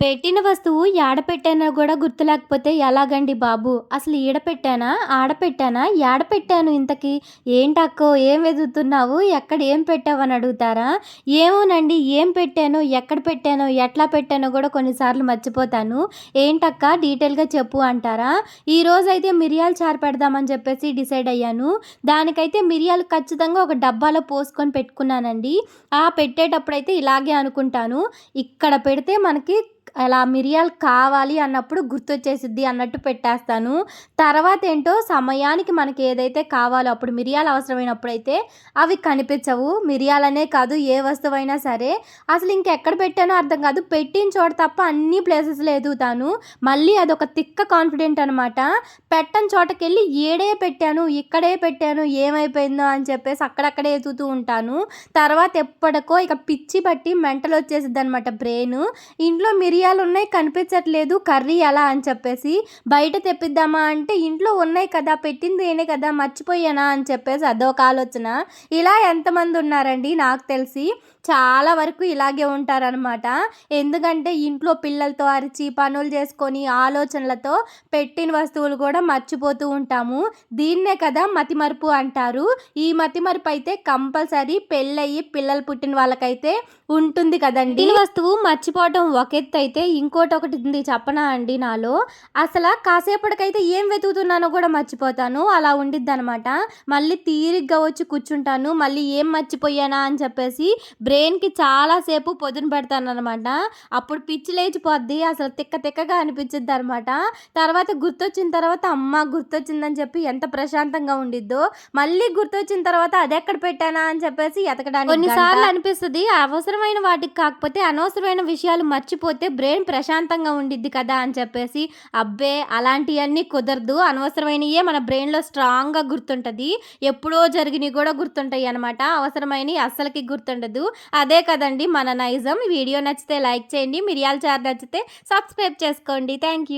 పెట్టిన వస్తువు ఏడ పెట్టానో కూడా గుర్తులేకపోతే ఎలాగండి బాబు? అసలు ఈడ పెట్టానా? ఆడ పెట్టానా? యాడ పెట్టాను ఏంటక్కో? ఏం ఎదుగుతున్నావు ఎక్కడ ఏం పెట్టావని అడుగుతారా? ఏమోనండి ఏం పెట్టానో? ఎక్కడ పెట్టానో? ఎట్లా పెట్టానో కూడా కొన్నిసార్లు మర్చిపోతాను. ఏంటక్క? డీటెయిల్గా చెప్పు అంటారా? ఈరోజు అయితే మిరియాలు చారు పెడదామని చెప్పేసి డిసైడ్ అయ్యాను. దానికైతే మిరియాలు ఖచ్చితంగా ఒక డబ్బాలో పోసుకొని పెట్టుకున్నానండి. ఆ పెట్టేటప్పుడైతే ఇలాగే అనుకుంటాను. ఇక్కడ పెడితే మనకి అలా మిరియాలు కావాలి అన్నప్పుడు గుర్తొచ్చేసిద్ది అన్నట్టు పెట్టేస్తాను. తర్వాత ఏంటో సమయానికి మనకి ఏదైతే కావాలో అప్పుడు మిరియాలు అవసరమైనప్పుడు అయితే అవి కనిపించవు. మిరియాలనే కాదు ఏ వస్తువైనా సరే. అసలు ఇంకెక్కడ పెట్టానో అర్థం కాదు. పెట్టిన చోట తప్ప అన్ని ప్లేసెస్లో ఎదుగుతాను. మళ్ళీ అదొక తిక్క కాన్ఫిడెంట్ అనమాట పెట్టని చోటకెళ్ళి ఏడే పెట్టాను ఇక్కడే పెట్టాను ఏమైపోయిందో అని చెప్పేసి అక్కడక్కడే ఎదుగుతూ ఉంటాను. తర్వాత ఎప్పటికో ఇక పిచ్చి బట్టి మెంటలు వచ్చేసిద్ది అనమాట బ్రెయిన్. ఇంట్లో మిరియాలు మిరియాలు ఉన్నాయి కనిపించట్లేదు. కర్రీ ఎలా అని చెప్పేసి బయట తెప్పిద్దామా అంటే ఇంట్లో ఉన్నాయి కదా పెట్టింది ఏనే కదా మర్చిపోయానా అని చెప్పేసి అదొక ఆలోచన. ఇలా ఎంతమంది ఉన్నారండి? నాకు తెలిసి చాలా వరకు ఇలాగే ఉంటారనమాట ఎందుకంటే ఇంట్లో పిల్లలతో అరిచి పనులు చేసుకొని ఆలోచనలతో పెట్టిన వస్తువులు కూడా మర్చిపోతూ ఉంటాము. దీన్నే కదా మతిమరుపు అంటారు. ఈ మతిమరుపు అయితే కంపల్సరీ పెళ్ళయి పిల్లలు పుట్టిన వాళ్ళకైతే ఉంటుంది కదండి. ఈ వస్తువు మర్చిపోవడం ఒక ఎత్తు అయితే ఇంకోటి ఒకటి ఉంది చెప్పనా అండి నాలో? అసలు కాసేపటికైతే ఏం వెతుకుతున్నానో కూడా మర్చిపోతాను. అలా ఉండిద్ది అనమాట మళ్ళీ తీరిగ్గా వచ్చి కూర్చుంటాను మళ్ళీ ఏం మర్చిపోయానా అని చెప్పేసి బ్రెయిన్కి చాలాసేపు పొద్దున పెడతాను అనమాట అప్పుడు పిచ్చి లేచిపోద్ది అసలు తిక్క తిక్కగా అనిపించింది అనమాట తర్వాత గుర్తొచ్చిన తర్వాత అమ్మ గుర్తొచ్చిందని చెప్పి ఎంత ప్రశాంతంగా ఉండిద్దో మళ్ళీ గుర్తొచ్చిన తర్వాత అది ఎక్కడ పెట్టానా అని చెప్పేసి ఎతకడానికి కొన్నిసార్లు అనిపిస్తుంది అవసరమైన వాటికి కాకపోతే అనవసరమైన విషయాలు మర్చిపోతే బ్రెయిన్ ప్రశాంతంగా ఉండిద్ది కదా అని చెప్పేసి అబ్బే అలాంటివన్నీ కుదరదు. అనవసరమైనయే మన బ్రెయిన్లో స్ట్రాంగ్గా గుర్తుంటుంది. ఎప్పుడో జరిగినవి కూడా గుర్తుంటాయి అనమాట అవసరమైనవి అస్సలకి గుర్తుండదు. అదే కదండి మన నైజం. వీడియో నచ్చితే లైక్ చేయండి. మిరియాల చార్ నచ్చితే సబ్స్క్రైబ్ చేసుకోండి. Thank you